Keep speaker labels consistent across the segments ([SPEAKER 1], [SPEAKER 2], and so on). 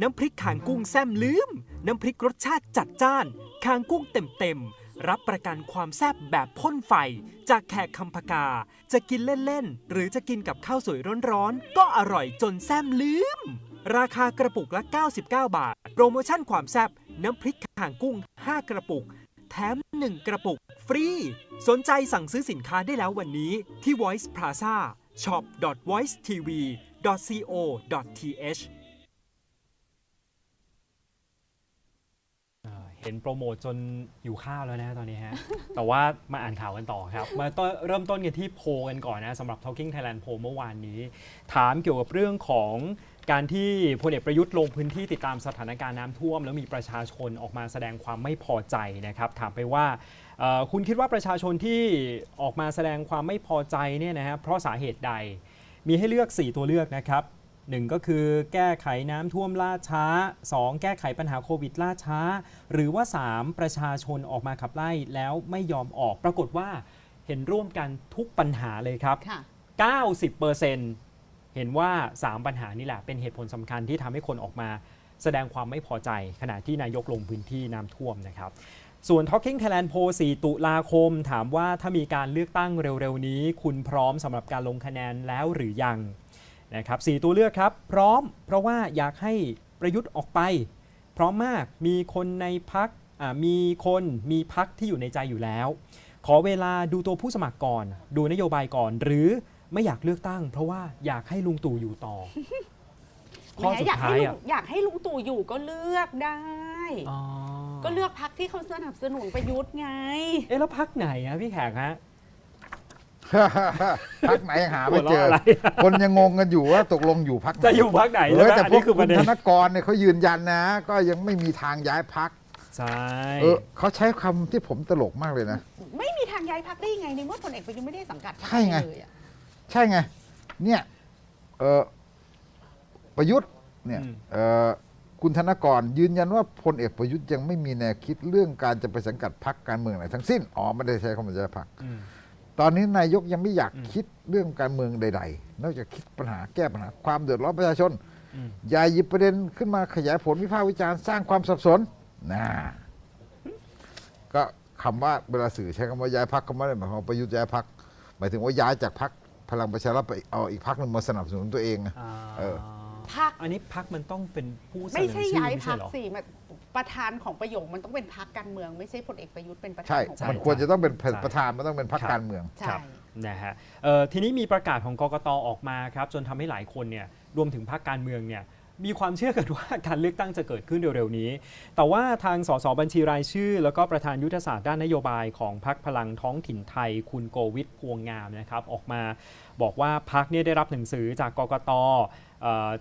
[SPEAKER 1] น้ำพริกขางกุ้งแซมลืม น้ำพริกรสชาติจัดจ้านขางกุ้งเต็มๆ รับประกันความแซ่บแบบพ่นไฟ จากแขกคำพกา จะกินเล่น ๆ หรือจะกินกับข้าวสวยร้อนๆ ก็อร่อยจนแซมลืม ราคากระปุกละ 99 บาท โปรโมชั่นความแซ่บน้ำพริกขางกุ้ง 5 กระปุก แถม 1 กระปุก ฟรี สนใจสั่งซื้อสินค้าได้แล้ววันนี้ที่ Voice Plaza shop.voicetv.co.th
[SPEAKER 2] เห็นโปรโมทจนอยู่ข้าวแล้วนะตอนนี้ฮะ แต่ว่ามาอ่านข่าวกันต่อครับ มาต้นเริ่มต้นกันที่โพลกันก่อนนะสำหรับ Talking Thailand โพลเมื่อวานนี้ ถามเกี่ยวกับเรื่องของการที่พลเอกประยุทธ์ลงพื้นที่ติดตามสถานการณ์น้ำท่วม แล้วมีประชาชนออกมาแสดงความไม่พอใจนะครับ ถามไปว่าคุณคิดว่าประชาชนที่ออกมาแสดงความไม่พอใจเนี่ยนะฮะเพราะสาเหตุใดมีให้เลือก 4 ตัวเลือกนะครับ 1ก็คือแก้ไขน้ำท่วมล่าช้า 2 แก้ไขปัญหาโควิดล่าช้า หรือว่า 3 ประชาชนออกมาขับไล่แล้วไม่ยอมออกปรากฏว่าเห็นร่วมกันทุกปัญหาเลยครับ
[SPEAKER 3] ค่ะ
[SPEAKER 2] 90%เห็นว่า 3 ปัญหานี่แหละ เป็นเหตุผลสำคัญที่ทำให้คนออกมาแสดงความไม่พอใจขณะที่นายกลงพื้นที่น้ำท่วมนะครับส่วน Talking Thailand Poll 4ตุลาคม ถามว่าถ้ามีการเลือกตั้งเร็วๆนี้ คุณพร้อมสำหรับการลงคะแนนแล้วหรือยัง นะครับ4ตัวเลือกครับ พร้อมเพราะว่าอยากให้ประยุทธ์ออกไป พร้อมมากมีคนในพักมีคนมีพักที่อยู่ในใจอยู่แล้ว ขอเวลาดูตัวผู้สมัครก่อน ดูนโยบายก่อน หรือไม่อยากเลือกตั้ง เพราะว่าอยากให้ลุงตู่อยู่ต่อข้อ
[SPEAKER 3] แหม
[SPEAKER 2] สุด
[SPEAKER 3] อยาก
[SPEAKER 2] ท้า
[SPEAKER 3] ให้
[SPEAKER 2] ย
[SPEAKER 3] ลุ
[SPEAKER 2] อะ
[SPEAKER 3] งอยากให้ลุงตู่อยู่ก็เลือกได้
[SPEAKER 2] อ๋อ
[SPEAKER 3] ก็เลือกพักที่เขาสนับสนุนประยุทธ์ไง
[SPEAKER 2] เอ๊ะแล้วพักไหนอะพี่แขกฮะ
[SPEAKER 4] พักไหนยังหาไม่เจอ
[SPEAKER 2] หัวเราะอะไร
[SPEAKER 4] คนยังงงกันอยู่ว่าตกลงอยู่พัก
[SPEAKER 2] จะอยู่พักไหน
[SPEAKER 4] เอ
[SPEAKER 2] ใช่
[SPEAKER 4] อ
[SPEAKER 2] ไหม
[SPEAKER 4] แต่
[SPEAKER 2] อัน
[SPEAKER 4] พว
[SPEAKER 2] นี้
[SPEAKER 4] ก
[SPEAKER 2] คือป
[SPEAKER 4] คุ
[SPEAKER 2] ระ
[SPEAKER 4] ณ
[SPEAKER 2] เด็น
[SPEAKER 4] ธนกรเนี่ยเขายืนยันนะ ก็ยังไม่มีทางย้ายพัก
[SPEAKER 2] ใช่
[SPEAKER 4] เออเขาใช้คำที่ผมตลกมากเลยนะ
[SPEAKER 3] ไม่มีทางย้ายพักได้ยังไงในเมื่อพลเอกประยุทธ์ไม่ได้สังกัดพรรค
[SPEAKER 4] ใช่ไง
[SPEAKER 3] เลยอะ
[SPEAKER 4] ใช่ไง เนี่ยเออประยุทธ์เนี่ยเออคุณธนกรยืนยันว่าพลเอกประยุทธ์ยังไม่มีแนวคิดเรื่องการจะไปสังกัดพรรคการเมืองไหนทั้งสิ้นอ๋อไม่ได้ใช้คำว่าจะพรรค
[SPEAKER 2] อืม
[SPEAKER 4] ตอนนี้นายกยังไม่อยาก
[SPEAKER 2] อืม
[SPEAKER 4] คิดเรื่องการเมืองใด ๆ นอกจากคิดปัญหาแก้ปัญหา ความเดือดร้อนประชาชน
[SPEAKER 2] อืม
[SPEAKER 4] อย่าหยิบประเด็นขึ้นมาขยายผลวิพากษ์วิจารณ์สร้างความสับสนนะก็คำว่าเวลาสื่อใช้คำว่าย้ายพักก็ไม่ได้หมายความว่าประยุทธ์ย้ายพักหมายถึงว่าย้ายจากพักพลังประชารัฐไปเอาอีกพักหนึงมาสนับสนุนตัวเองนะ
[SPEAKER 2] อ่า
[SPEAKER 4] เออ
[SPEAKER 3] พัก
[SPEAKER 2] อันนี้พักมันต้องเป็นผู้เสนอ
[SPEAKER 3] ไม่ใช่
[SPEAKER 2] ชื่อ
[SPEAKER 3] ย้าย
[SPEAKER 2] ไม่
[SPEAKER 3] พั
[SPEAKER 2] ใช่
[SPEAKER 3] ก
[SPEAKER 2] เหรอ
[SPEAKER 3] สิมัน ประธานของประโยคมันต้องเป็นพักการเมืองไม่ใช่พลเอกประยุทธ์เป็นประธา
[SPEAKER 4] ใช่
[SPEAKER 3] นของ
[SPEAKER 2] ใช่
[SPEAKER 4] มันควรจะต้องเป็น
[SPEAKER 2] ใช่
[SPEAKER 4] ประธานมันต้องเป็นพัก
[SPEAKER 2] ครับ
[SPEAKER 4] การเมือง
[SPEAKER 3] ใช่
[SPEAKER 2] ครับนะฮะเอ่อทีนี้มีประกาศของกกตออกมาครับจนทำให้หลายคนเนี่ยรวมถึงพรรคการเมืองเนี่ยมีความเชื่อกันว่า การเลือกตั้งจะเกิดขึ้นเร็วๆนี้ แต่ว่าทางสสบัญชีรายชื่อ แล้วก็ประธานยุทธศาสตร์ด้านนโยบายของพรรคพลังท้องถิ่นไทย คุณโกวิทพวงงามนะครับออกมา บอกว่าพรรคเนี่ยได้รับหนังสือจากกกต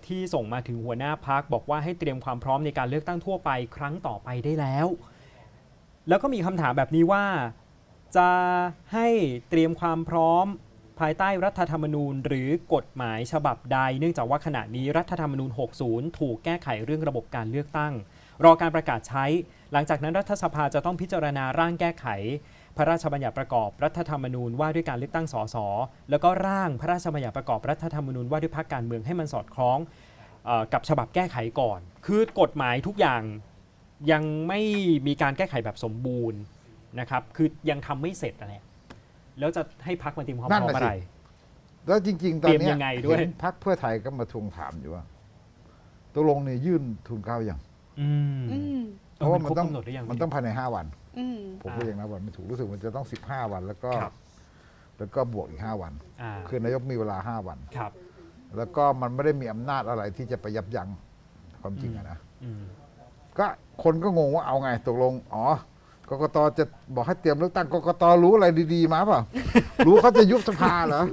[SPEAKER 2] ที่ส่งมาถึงหัวหน้าพักบอกว่าให้เตรียมความพร้อมในการเลือกตั้งทั่วไปครั้งต่อไปได้แล้ว แล้วก็มีคำถามแบบนี้ว่า จะให้เตรียมความพร้อมภายใต้รัฐธรรมนูญ หรือกฎหมายฉบับใด เนื่องจากว่าขณะนี้รัฐธรรมนูญ 60 ถูกแก้ไขเรื่องระบบการเลือกตั้ง รอการประกาศใช้ หลังจากนั้นรัฐสภาจะต้องพิจารณาร่างแก้ไข พระราชบัญญัติประกอบรัฐธรรมนูญว่าด้วยการเลือกตั้งสสแล้วก็ร่างพระราชบัญญัติประกอบรัฐธรรมนูญว่าด้วยพรรคการเมืองให้มันสอดคล้องเออกับฉบับแก้ไขก่อน คือกฎหมายทุกอย่างยังไม่มีการแก้ไขแบบสมบูรณ์นะครับ คือยังทำไม่เสร็จอะไรแล้วจะให้พักมาเตรียมความพ
[SPEAKER 4] นั่น
[SPEAKER 2] ร้อม
[SPEAKER 4] น่ะสิ
[SPEAKER 2] อะไร
[SPEAKER 4] แล้วจริง ๆ ตอน
[SPEAKER 2] เตรี
[SPEAKER 4] เนี้
[SPEAKER 2] ยมยังไงด้วย
[SPEAKER 4] เห็นพักเพื่อไทยก็มาทวงถามอยู่ว่าตกลงเนี่ยยื่นทุนเกล้ายัง
[SPEAKER 2] อืม
[SPEAKER 3] อืม
[SPEAKER 4] เพราะว่ามัน
[SPEAKER 2] ครบ
[SPEAKER 4] ต้อง
[SPEAKER 2] กำหนดหรือยัง
[SPEAKER 4] มันต้องภายในห้าวัน
[SPEAKER 3] อืม
[SPEAKER 4] ผม
[SPEAKER 2] อ่า
[SPEAKER 4] ก็ยังนับวันไม่ถูกรู้สึกมันจะต้องสิบห้าวัน แล้วก็
[SPEAKER 2] ครับ
[SPEAKER 4] แล้วก็บวกอีกห้าวัน
[SPEAKER 2] อ่า
[SPEAKER 4] คือนายกมีเวลาห้าวัน
[SPEAKER 2] ครับ
[SPEAKER 4] แล้วก็มันไม่ได้มีอำนาจอะไรที่จะไปยับยั้งความจริงอะนะ
[SPEAKER 2] อืม
[SPEAKER 4] ก็คนก็งงว่าเอาไงตกลง อ๋อ กกตจะบอกให้เตรียมเลือกตั้งกกตรู้อะไรดีๆมาเปล่า รู้เขาจะยุบสภาเหรอ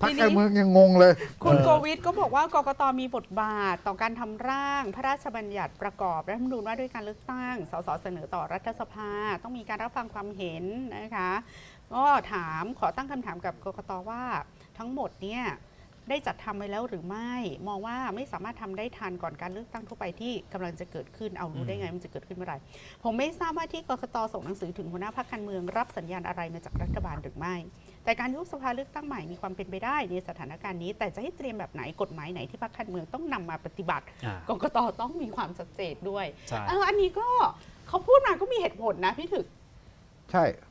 [SPEAKER 4] พักการเมืองยังงงเลย
[SPEAKER 3] คุณ
[SPEAKER 2] เออ
[SPEAKER 3] โกวิทก็บอกว่ากกตมีบทบาทต่อการทำร่าง พระราชบัญญัติประกอบรัฐธรรมนูญว่าด้วยการเลือกตั้ง สสเสนอต่อรัฐสภา ต้องมีการรับฟังความเห็นนะคะ ก็ถามขอตั้งคำถามกับกกตว่าทั้งหมดเนี่ย ได้จัดทำไว้แล้วหรือไม่ มองว่าไม่สามารถทำได้ทันก่อนการเลือกตั้งทั่วไปที่กำลังจะเกิดขึ้นเอารู้ได้ไงมันจะเกิดขึ้นเมื่อไหร่ผมไม่ทราบว่าที่กกตส่งหนังสือถึงหัวหน้าพรรคการเมือง รับสัญญาณอะไรมาจากรัฐบาลหรือไม่ แต่การยุบสภาเลือกตั้งใหม่มีความเป็นไปได้ในสถานการณ์นี้ แต่จะให้เตรียมแบบไหนกฎหมายไหนที่พรรคการเมืองต้องนำมาปฏิบัติ
[SPEAKER 2] อ่า
[SPEAKER 3] กกตต้องมีความชัดเจนด้วย
[SPEAKER 2] ใช่
[SPEAKER 3] เอออันนี้ก็เขาพูดมาก็มีเหตุผลนะพี่ถึก
[SPEAKER 4] ใช่
[SPEAKER 3] เต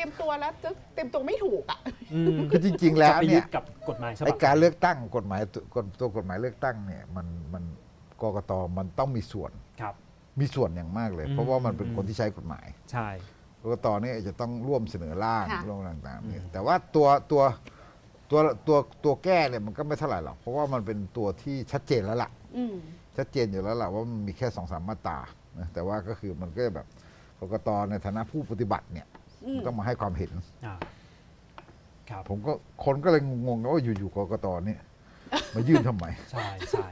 [SPEAKER 3] รียมตัวแล้วจะเตรียมตัวไม่ถูกอะ
[SPEAKER 2] อืม
[SPEAKER 4] คือจริง ๆ แล้ว
[SPEAKER 2] จะไปยึ
[SPEAKER 4] เนี่ย
[SPEAKER 2] ดกับกฎหมายฉบั
[SPEAKER 4] ไอบการเลือกตั้งกฎหมายตัวกฎตัวกฎหมายเลือกตั้งเนี่ยมันมันกกตมันต้องมีส่วน
[SPEAKER 2] ครับ
[SPEAKER 4] มีส่วนอย่างมากเลย
[SPEAKER 2] อืม
[SPEAKER 4] เพราะว่ามันเป็น
[SPEAKER 2] อืม
[SPEAKER 4] คนที่ใช้กฎหมาย
[SPEAKER 2] ใช่
[SPEAKER 4] กกตเนี่ยจะต้องร่วมเสนอร่าง
[SPEAKER 3] ค่ะ
[SPEAKER 4] ร่วมต่างๆเนี่ย
[SPEAKER 2] อืม
[SPEAKER 4] แต่ว่าตัวตัวตัวตัวตัวแก้เนี่ยมันก็ไม่เท่าไหร่หรอกเพราะว่ามันเป็นตัวที่ชัดเจนแล้วล่ะ
[SPEAKER 3] อืม
[SPEAKER 4] ชัดเจนอยู่แล้วล่ะว่ามันมีแค่สองสามมาตรานะแต่ว่าก็คือมันก็แบบกกตในฐานะผู้ปฏิบัติเนี่ย
[SPEAKER 3] อืม
[SPEAKER 4] ต้องมาให้ความเห็น
[SPEAKER 2] อ่าครับ
[SPEAKER 4] ผมก็คนก็เลยงงๆว่าอยู่ๆกกตเนี่ย มายื่นทำไม
[SPEAKER 2] ใช่ใช่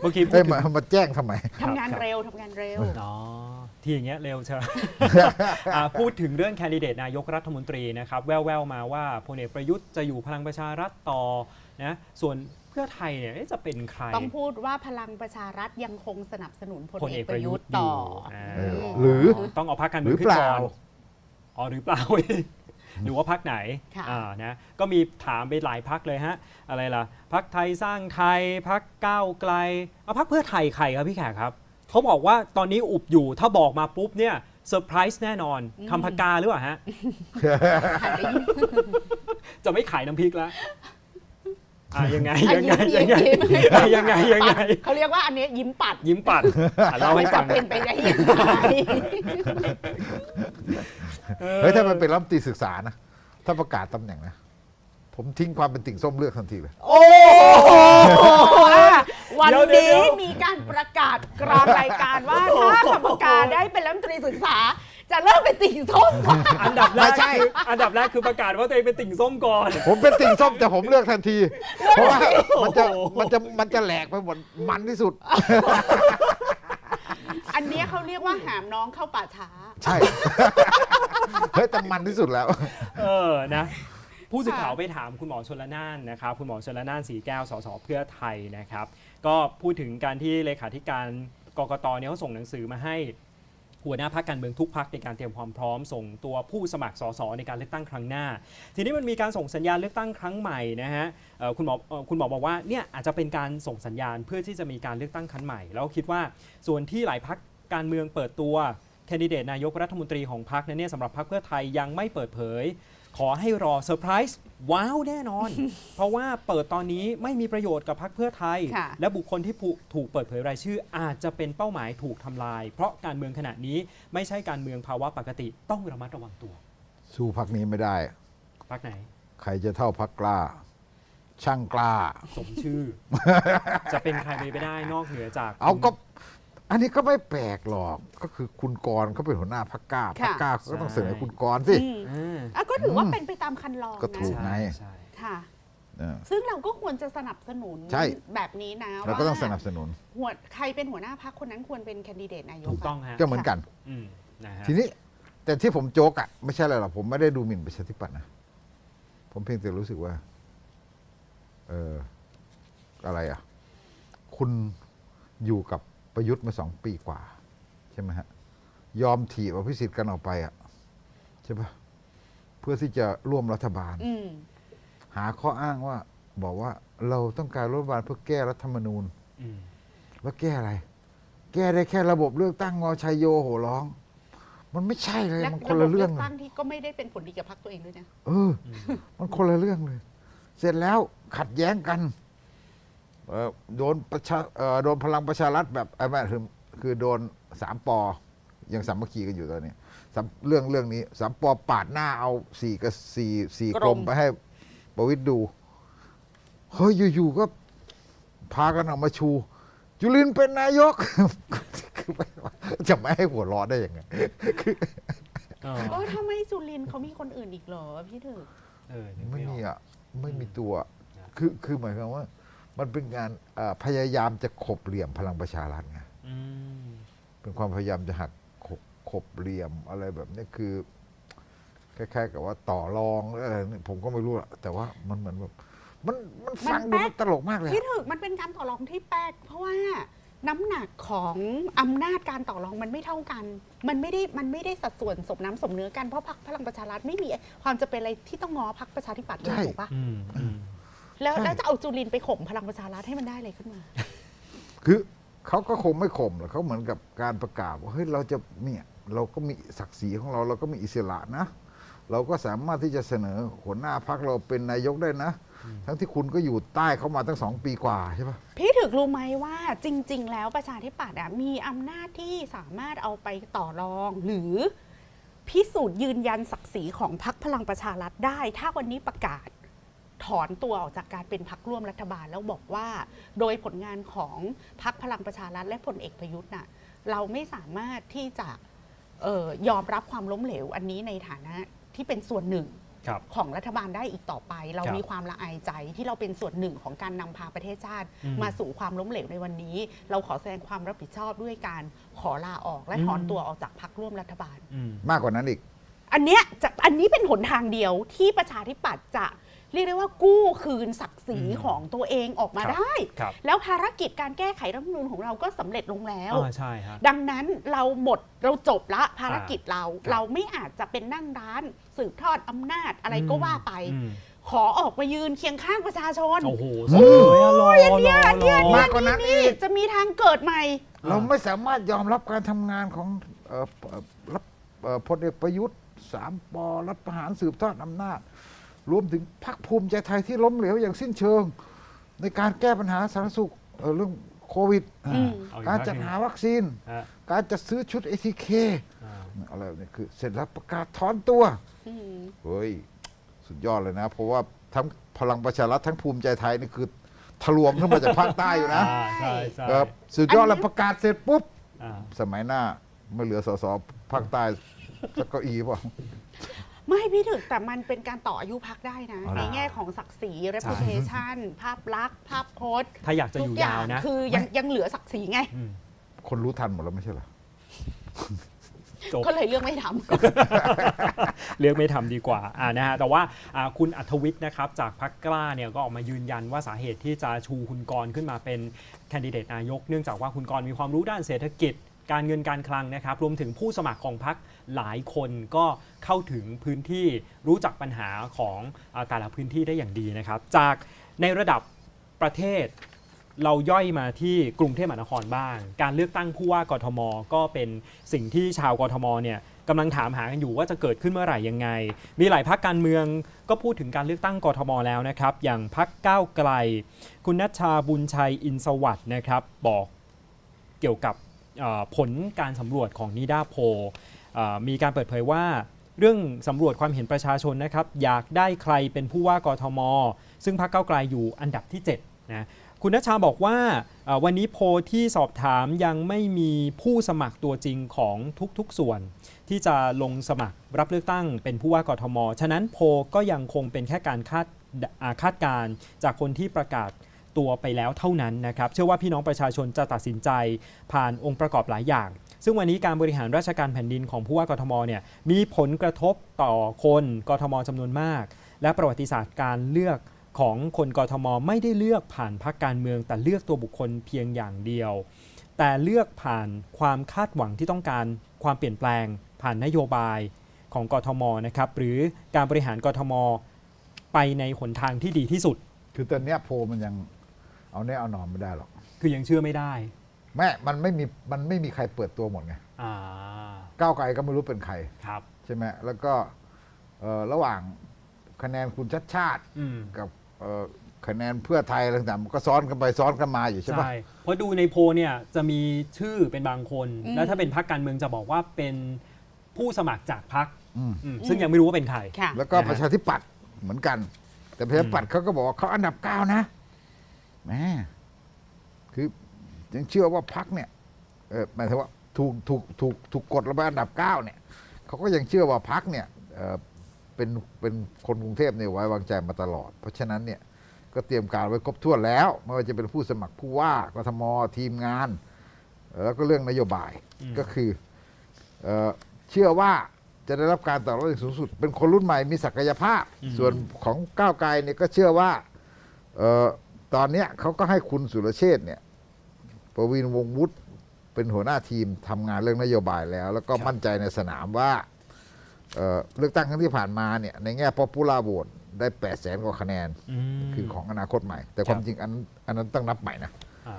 [SPEAKER 2] เมื่อกี้พู
[SPEAKER 4] เอ้
[SPEAKER 2] ด
[SPEAKER 4] ย
[SPEAKER 2] ถึง
[SPEAKER 4] มามาแจ้งทำไม
[SPEAKER 3] ทำงาน
[SPEAKER 2] ครับ
[SPEAKER 3] เร็วทำงานเร็ว
[SPEAKER 2] อ๋อที่อย่างเงี้ยเร็วใช่ไหมอ่าพูดถึงเรื่องแคนดิเดตนายกรัฐมนตรีนะครับ แว่วๆมาว่าพลเอกประยุทธ์จะอยู่พลังประชารัฐต่อนะส่วนเพื่อไทยเนี่ยเอ๊ะจะเป็นใคร
[SPEAKER 3] ต้องพูดว่าพลังประชารัฐยังคงสนับสนุนพล
[SPEAKER 2] พล
[SPEAKER 3] เอ
[SPEAKER 2] เอกก
[SPEAKER 3] ป
[SPEAKER 2] ประระยุ
[SPEAKER 3] ยุ
[SPEAKER 2] ท
[SPEAKER 3] ท
[SPEAKER 2] ธ์
[SPEAKER 3] ธ์ต่อ
[SPEAKER 2] อ่า
[SPEAKER 4] เออหรือ
[SPEAKER 2] ต้องเอาพักการ
[SPEAKER 4] ห
[SPEAKER 2] เมื
[SPEAKER 4] รืออง
[SPEAKER 2] ขึ้
[SPEAKER 4] เป
[SPEAKER 2] นก่
[SPEAKER 4] ล่า
[SPEAKER 2] อน อ๋อหรือเปล่า หรือว่าพักไหน
[SPEAKER 3] ค่ะ
[SPEAKER 2] อ่านะก็มีถามไปหลายพักเลยฮะ อะไรล่ะพักไทยสร้างไทยพักก้าวไกลเอาพักเพื่อไทยใครครับพี่แขกครับเขาบอกว่าตอนนี้อุบอยู่ถ้าบอกมาปุ๊บเนี่ยเซอร์ไพรส์แน่นอนคำพกาหรือเปล่าฮะ
[SPEAKER 3] หันไปยิ้ม
[SPEAKER 2] จะไม่ขายน้ำพริกแล้วอะยังไง
[SPEAKER 3] อะ
[SPEAKER 2] ยังไง
[SPEAKER 3] ยิ้
[SPEAKER 2] ยัง
[SPEAKER 3] ม
[SPEAKER 2] ไง
[SPEAKER 3] ยิ้ม
[SPEAKER 2] ยังไงยังไง
[SPEAKER 3] เขาเรียกว่าอันเนี้ยยิ้มปัด
[SPEAKER 2] ยิ้มปัดอะเล่าให้
[SPEAKER 3] จะ
[SPEAKER 2] ฟัง
[SPEAKER 3] เป็นไปได้ยังไง
[SPEAKER 4] เฮ้ยถ้ามันเป็นรัฐมนตรีศึกษานะ ถ้าประกาศตำแหน่งนะ ผมทิ้งความเป็นติ่งส้มเลือกทันทีเลย
[SPEAKER 3] โอ้โหอะวัน
[SPEAKER 2] เดี๋ยวเดี๋
[SPEAKER 3] นี้
[SPEAKER 2] ยว
[SPEAKER 3] มีการประกาศกลางรายการว่าถ้ากรรมการได้เป็นรัฐมนตรีศึกษา จะเริ่มเป็นติ่งส้ม
[SPEAKER 2] อันดับแรก
[SPEAKER 4] ไม่ใช่
[SPEAKER 2] คืออันดับแรกคือประกาศว่าตัวเองเป็นติ่งส้มก่อน
[SPEAKER 4] ผมเป็นติ่งส้มแต่ผมเลือกทันที เพราะว่ามันจะ
[SPEAKER 2] โอ้โห
[SPEAKER 4] มันจะมันจะแหลกไปหมดมันที่สุด
[SPEAKER 3] อันเนี้ยเขาเรียกว่าหามน้องเข้าป่าช้า
[SPEAKER 4] ใช่ เฮ้ยแต่มันที่สุดแล้ว
[SPEAKER 2] เออ นะ ผู้สื่อข่าวไปถามคุณหมอชนละนานนะครับ คุณหมอชนละนานสีแก้ว สส เพื่อไทยนะครับ ก็พูดถึงการที่เลขาธิการกกตเนี่ยเขาส่งหนังสือมาให้ หัวหน้าพักการเมืองทุกพักในการเตรียมความพร้อมส่งตัวผู้สมัครสสในการเลือกตั้งครั้งหน้า ทีนี้มันมีการส่งสัญญาณเลือกตั้งครั้งใหม่นะฮะคุณหมอคุณหมอบอกว่าเนี่ยอาจจะเป็นการส่งสัญญาณเพื่อที่จะมีการเลือกตั้งครั้งใหม่ แล้วคิดว่าส่วนที่หลายพักการเมืองเปิดตัวแคนดิเดตนายกรัฐมนตรีของพักนั้นเนี่ยสำหรับพักเพื่อไทยยังไม่เปิดเผย ขอให้รอเซอร์ไพรส์ ว้าวแน่นอน เพราะว่าเปิดตอนนี้ไม่มีประโยชน์กับพักเพื่อไทย
[SPEAKER 3] ค่ะ
[SPEAKER 2] และบุคคลที่ผูถูกเปิดเผยรายชื่อ อาจจะเป็นเป้าหมายถูกทำลาย เพราะการเมืองขณะนี้ไม่ใช่การเมืองภาวะปกติต้องระมัดระวังตัว
[SPEAKER 4] สู้พักนี้ไม่ได้
[SPEAKER 2] พักไหน
[SPEAKER 4] ใครจะเท่าพักกล้า ช่างกล้า
[SPEAKER 2] สมชื่อ จะเป็นใครไปไม่ได้นอกเหนือจาก
[SPEAKER 4] เอาก็ อันนี้ก็ไม่แปลกหรอกก็คือคุณกรณ์เขาเป็นหัวหน้าพักกล้า
[SPEAKER 3] ค่ะ
[SPEAKER 4] พักกล้าเขาก็ต้องเสนอคุณกรณ์สิ
[SPEAKER 3] อืม
[SPEAKER 2] อ่า
[SPEAKER 3] อะก็ถือว่า
[SPEAKER 4] อืม
[SPEAKER 3] เป็นไปตามคันลอง
[SPEAKER 4] ก็ถู
[SPEAKER 3] นะ
[SPEAKER 4] ไง
[SPEAKER 2] ใช่
[SPEAKER 3] ค่ะ
[SPEAKER 4] เออ
[SPEAKER 3] ซึ่งเราก็ควรจะสนับสนุน
[SPEAKER 4] ใช่
[SPEAKER 3] แบบนี้นะ
[SPEAKER 4] เราก็ต้อง
[SPEAKER 3] ว่า
[SPEAKER 4] สนับสนุน
[SPEAKER 3] หัวใครเป็นหัวหน้าพักคนนั้นควรเป็นแคนดิเดตนายก
[SPEAKER 2] ถูกต้องฮะ
[SPEAKER 4] ก็เหมือนกัน
[SPEAKER 2] อืมนะฮะ
[SPEAKER 4] ทีนี้แต่ที่ผมโจกอะไม่ใช่อะไรหรอกผมไม่ได้ดูหมิ่นประชาธิปัตย์นะ ผมเพียงแต่รู้สึกว่า เอออะไรอะคุณอยู่กับ ประยุทธ์มาสองปีกว่า ใช่ไหมฮะ ยอมถีบอภิสิทธิ์กันออกไปอะใช่ปะเพื่อที่จะร่วมรัฐบาล
[SPEAKER 3] อืม
[SPEAKER 4] หาข้ออ้างว่า บอกว่าเราต้องการรัฐบาลเพื่อแก้รัฐธรรมนูญ
[SPEAKER 2] อืม
[SPEAKER 4] แล้วแก้อะไร แก้ได้แค่ระบบเลือกตั้งงอชัยโยโหร้อง มันไม่ใช่เลย
[SPEAKER 3] และ
[SPEAKER 4] มันคนละเรื่อง
[SPEAKER 3] บบ
[SPEAKER 4] เล
[SPEAKER 3] ตั้
[SPEAKER 4] ย
[SPEAKER 3] งที่ก็ไม่ได้เป็นผลดีกับพรรคตัวเองด้วยนะ
[SPEAKER 4] เออ มันคนละเรื่องเลย เสร็จแล้วขัดแย้งกัน เอ่อโดนประชาเอ่อโดนพลังประชารัฐแบบไอ้แม่คือคือโดนสามปอยังสามัคคีกันอยู่ตอนนี้สามเรื่องเรื่องนี้สามปอปาดหน้าเอาสี่กับสี่สี่
[SPEAKER 3] ก
[SPEAKER 4] ก
[SPEAKER 3] ร
[SPEAKER 4] ร
[SPEAKER 3] ม
[SPEAKER 4] มไปให้ประวิตรดูเฮ้ยอยู่ๆก็พากันออกมาชู จุลินเป็นนายก คือไม่จะไม่ให้หัวเร้อนได้ยังไง
[SPEAKER 2] เออ
[SPEAKER 3] เออทำไมจุลินทร์เขามีคนอื่นอีกเหรอพี่ถึก
[SPEAKER 2] เออนึก
[SPEAKER 4] ไม่
[SPEAKER 2] ไม่อ
[SPEAKER 4] มี
[SPEAKER 2] อก
[SPEAKER 4] อะ ไม่มีตัว
[SPEAKER 2] นะ
[SPEAKER 4] คือคือหมายความว่า มันเป็นการเอ่อพยายามจะขบเหลี่ยมพลังประชารัฐไง
[SPEAKER 2] อืม
[SPEAKER 4] เป็นความพยายามจะหักขบขบเหลี่ยมอะไรแบบนี้คือคล้ายๆกับว่าต่อรองหรืออะไรนี่ผมก็ไม่รู้อะแต่ว่ามันเหมือนแบบมันมันฟังดูมันตลกมากเลย
[SPEAKER 3] พี่
[SPEAKER 4] อะ
[SPEAKER 3] ถึกมันเป็นการต่อรองที่แปลกเพราะว่าน้ำหนักของอำนาจการต่อรองมันไม่เท่ากัน มันไม่ได้มันไม่ได้สัดส่วนสมน้ำสมเนื้อกันเพราะพรรคพลังประชารัฐไม่มีความจะเป็นอะไรที่ต้องง้อพรรคประชาธิปัตย์เลย
[SPEAKER 4] ใช่
[SPEAKER 3] ถูกปะ
[SPEAKER 2] อืมอืม
[SPEAKER 3] แล้ว
[SPEAKER 4] ใช่
[SPEAKER 3] แล้วจะเอาจุลินไปข่มพลังประชารัฐให้มันได้อะไรขึ้นมา
[SPEAKER 4] คือเขาก็คงไม่ข่มหรอกเขาเหมือนกับการประกาศว่าเฮ้ยเราจะเนี่ยเราก็มีศักดิ์ศรีของเรา เราก็มีอิสระนะ เราก็สามารถที่จะเสนอหัวหน้าพักเราเป็นนายกได้นะ ทั้งที่คุณก็อยู่ใต้เขามาตั้งสองปีกว่าใช่ปะ
[SPEAKER 3] พี่ถึกรู้ไหมว่าจริง ๆ แล้วประชาธิปัตย์อะมีอำนาจที่สามารถเอาไปต่อรองหรือพิสูจน์ยืนยันศักดิ์ศรีของพรรคพลังประชารัฐได้ ถ้าวันนี้ประกาศ ถอนตัวออกจากการเป็นพรรคร่วมรัฐบาลแล้วบอกว่า โดยผลงานของพรรคพลังประชารัฐและพลเอกประยุทธ์น่ะเราไม่สามารถที่จะเออยอมรับความล้มเหลวอันนี้ในฐานะที่เป็นส่วนหนึ่ง
[SPEAKER 2] ครับ
[SPEAKER 3] ของรัฐบาลได้อีกต่อไป เรา
[SPEAKER 2] ครับ
[SPEAKER 3] มีความละอายใจที่เราเป็นส่วนหนึ่งของการนำพาประเทศชาติ
[SPEAKER 2] อืม
[SPEAKER 3] มาสู่ความล้มเหลวในวันนี้ เราขอแสดงความรับผิดชอบด้วยการขอลาออกและ
[SPEAKER 2] อืม
[SPEAKER 3] ถอนตัวออกจากพรรคร่วมรัฐบาล
[SPEAKER 2] อืม
[SPEAKER 4] มากกว่านั้นอีก
[SPEAKER 3] อันเนี้ยจะอันนี้เป็นหนทางเดียวที่ประชาธิปัตย์จะ เรียกได้ว่ากู้คืนศักดิ์ศรี
[SPEAKER 2] อืม
[SPEAKER 3] ของตัวเองออกมา
[SPEAKER 2] ครับ
[SPEAKER 3] ได้
[SPEAKER 2] ครับ
[SPEAKER 3] แล้วภารกิจการแก้ไขรัฐธรรมนูญของเราก็สำเร็จลงแล้ว
[SPEAKER 2] อ่าใช่ฮะ
[SPEAKER 3] ดังนั้นเราหมดเราจบละภารกิจเรา
[SPEAKER 2] ครับ
[SPEAKER 3] เราไม่อาจจะเป็นนั่งร้าน สืบทอดอำนาจอะไรก็ว่าไป
[SPEAKER 2] อืม
[SPEAKER 3] ขอออกมายืนเคียงข้างประชาชน
[SPEAKER 2] โอ้โหสุดเลยอะรอรอรอ
[SPEAKER 4] มากกว่านั้นอีก
[SPEAKER 3] จะมีทางเกิดใหม่
[SPEAKER 4] เราไม่สามารถยอมรับการทำงานของเอ่อเอ่อรับเอ่อพลเอกประยุทธ์สามปอรัฐประหารสืบทอดอำนาจ รวมถึงพรรคภูมิใจไทยที่ล้มเหลวอย่างสิ้นเชิง ในการแก้ปัญหาสาธารณสุขเอ่อเรื่องโควิด
[SPEAKER 3] อืม
[SPEAKER 2] เอาอี
[SPEAKER 4] การ
[SPEAKER 2] แล้ว
[SPEAKER 4] จัด
[SPEAKER 2] ที
[SPEAKER 4] หาวัคซีน
[SPEAKER 2] ฮะ
[SPEAKER 4] การจัดซื้อชุด ATK
[SPEAKER 2] อ่า
[SPEAKER 4] อะไรแบบนี้คือเสร็จแล้วประกาศถอนตัว
[SPEAKER 3] อืม
[SPEAKER 4] เฮ้ย สุดยอดเลยนะ เพราะว่าทั้งพลังประชารัฐทั้งภูมิใจไทยนี่คือทะลวงขึ้นมาจากภาคใต้อยู่นะ
[SPEAKER 2] อ่าใช่ใช่
[SPEAKER 4] ครับสุดยอดแล้วประกาศเสร็จปุ๊บ
[SPEAKER 2] อ่า
[SPEAKER 4] สมัยหน้าไม่เหลือสสภาคใต้สักเก้าอี้เปล่า
[SPEAKER 3] ไม่พี่ถึกแต่มันเป็นการต่ออายุพักได้นะ
[SPEAKER 4] อ๋อ
[SPEAKER 3] ในแง่ของศักดิ์ศรี reputation ภาพลักษณ์ภาพโพสต์
[SPEAKER 2] ถ้าอยากจะอ
[SPEAKER 3] ทุ
[SPEAKER 2] ยู่
[SPEAKER 3] กอย่ายา
[SPEAKER 2] งวนะ
[SPEAKER 3] คือยังยังเหลือศักดิ์ศรีไง
[SPEAKER 2] อืม
[SPEAKER 4] คนรู้ทันหมดแล้วไม่ใช่เหรอ
[SPEAKER 2] จบ
[SPEAKER 3] ก็เลยเลือกไม่ทำ
[SPEAKER 2] เลือกไม่ทำดีกว่าอ่านะฮะแต่ว่าอ่าคุณอัธวิทย์นะครับจากพรรคกล้าเนี่ยก็ออกมายืนยันว่าสาเหตุที่จะชูคุณกรณ์ขึ้นมาเป็นแคนดิเดตนายก เนื่องจากว่าคุณกรณ์มีความรู้ด้านเศรษฐกิจ การเงินการคลังนะครับรวมถึงผู้สมัครของพรรค หลายคนก็เข้าถึงพื้นที่รู้จักปัญหาของอแต่ละพื้นที่ได้อย่างดีนะครับ จากในระดับประเทศเราย่อยมาที่กรุงเทพมหานครบ้าง การเลือกตั้งผู้ว่ากทม ก็เป็นสิ่งที่ชาวกทมเนี่ยกำลังถามหากันอยู่ว่าจะเกิดขึ้นเมื่อไหร่ยังไง มีหลายพักการเมืองก็พูดถึงการเลือกตั้งกทมแล้วนะครับ อย่างพักก้าวไกล คุณนัชชาบุญชัยอินสวัสด์นะครับ บอกเกี่ยวกับผลการสำรวจของนิดาโพ มีการเปิดเผยว่าเรื่องสำรวจความเห็นประชาชนนะครับอยากได้ใครเป็นผู้ว่ากทม ซึ่งพรรคเก้าไกลอยู่อันดับที่7นะคุณนัชชาบอกว่าวันนี้โพลที่สอบถามยังไม่มีผู้สมัครตัวจริงของทุกๆส่วน ที่จะลงสมัครรับเลือกตั้งเป็นผู้ว่ากทม ฉะนั้นโพลก็ยังคงเป็นแค่การคาดาคาดการจากคนที่ประกาศตัวไปแล้วเท่านั้นนะครับ เชื่อว่าพี่น้องประชาชนจะตัดสินใจผ่านองค์ประกอบหลายอย่าง ซึ่งวันนี้การบริหารราชการแผ่นดินของผู้ว่ากทมเนี่ยมีผลกระทบต่อคนกทมจำนวนมาก และประวัติศาสตร์การเลือกของคนกทมไม่ได้เลือกผ่านพรรคการเมือง แต่เลือกตัวบุคคลเพียงอย่างเดียว แต่เลือกผ่านความคาดหวังที่ต้องการความเปลี่ยนแปลง ผ่านนโยบายของกทมนะครับหรือการบริหารกทม ไปในหนทางที่ดีที่สุด
[SPEAKER 4] คือตอนเนี้ยโพลมันยังเอาแน่เอานอนไม่ได้หรอก
[SPEAKER 2] คือยังเชื่อไม่ได้
[SPEAKER 4] แม่มันไม่มีมันไม่มีใครเปิดตัวหมดไง
[SPEAKER 2] อ่า
[SPEAKER 4] ก้าวไกลก็ไม่รู้เป็นใคร
[SPEAKER 2] ครับ
[SPEAKER 4] ใช่ไหมแล้วก็เอ่อระหว่างคะแนนคุณชัดชาติ
[SPEAKER 2] อืม
[SPEAKER 4] กับเอ่อคะแนนเพื่อไทยอะไรต่างๆมันก็ซ้อนกันไปซ้อนกันมาอยู่ใช่ปะ
[SPEAKER 2] ใช่ เพราะดูในโพลเนี่ยจะมีชื่อเป็นบางคน
[SPEAKER 3] อืม
[SPEAKER 2] แล้วถ้าเป็นพรรคการเมืองจะบอกว่าเป็นผู้สมัครจากพรรค
[SPEAKER 4] อืม
[SPEAKER 2] อืมซึ่งยังไม่รู้ว่าเป็นใคร
[SPEAKER 3] ค่ะ
[SPEAKER 4] แล้วก็
[SPEAKER 2] นะฮะ
[SPEAKER 4] ประชาธิปัตย์เหมือนกัน แต่ประชาธิปัตย์เขาก็บอกว่าเขาอันดับเก้านะแหมคือ ยังเชื่อว่าพักเนี่ยเออหมายถึงว่าถูกถูกถูกถูกกดลงไปอันดับเก้าเนี่ยเขาก็ยังเชื่อว่าพักเนี่ยเอ่อเป็นเป็นคนกรุงเทพเนี่ยไว้วางใจมาตลอด เพราะฉะนั้นเนี่ยก็เตรียมการไว้ครบถ้วนแล้ว ไม่ว่าจะเป็นผู้สมัครผู้ว่ากทมทีมงาน แล้วก็เรื่องนโยบาย
[SPEAKER 2] อืม
[SPEAKER 4] ก็คือเอ่อเชื่อว่าจะได้รับการตอบรับอย่างสูงสุด เป็นคนรุ่นใหม่มีศักยภาพ ส่วนของก้าวไกลเนี่ยก็เชื่อว่าเออตอนเนี้ยเขาก็ให้คุณสุรเชษฐ์เนี่ย ประวินวงศ์วุฒิเป็นหัวหน้าทีมทำงานเรื่องนโยบายแล้ว แล้วก็
[SPEAKER 2] ครับ
[SPEAKER 4] มั่นใจในสนามว่าเอ่อเลือกตั้งครั้งที่ผ่านมาเนี่ยในแง่ป๊อปปูล่าโหวตได้8 0 0แสนกว่าคะแนน
[SPEAKER 2] ม
[SPEAKER 4] คือของอนาคตใหม่ แต่
[SPEAKER 2] ครับ
[SPEAKER 4] ความจริงอันอันนั้นต้องนับใหม่นะ
[SPEAKER 2] อ่า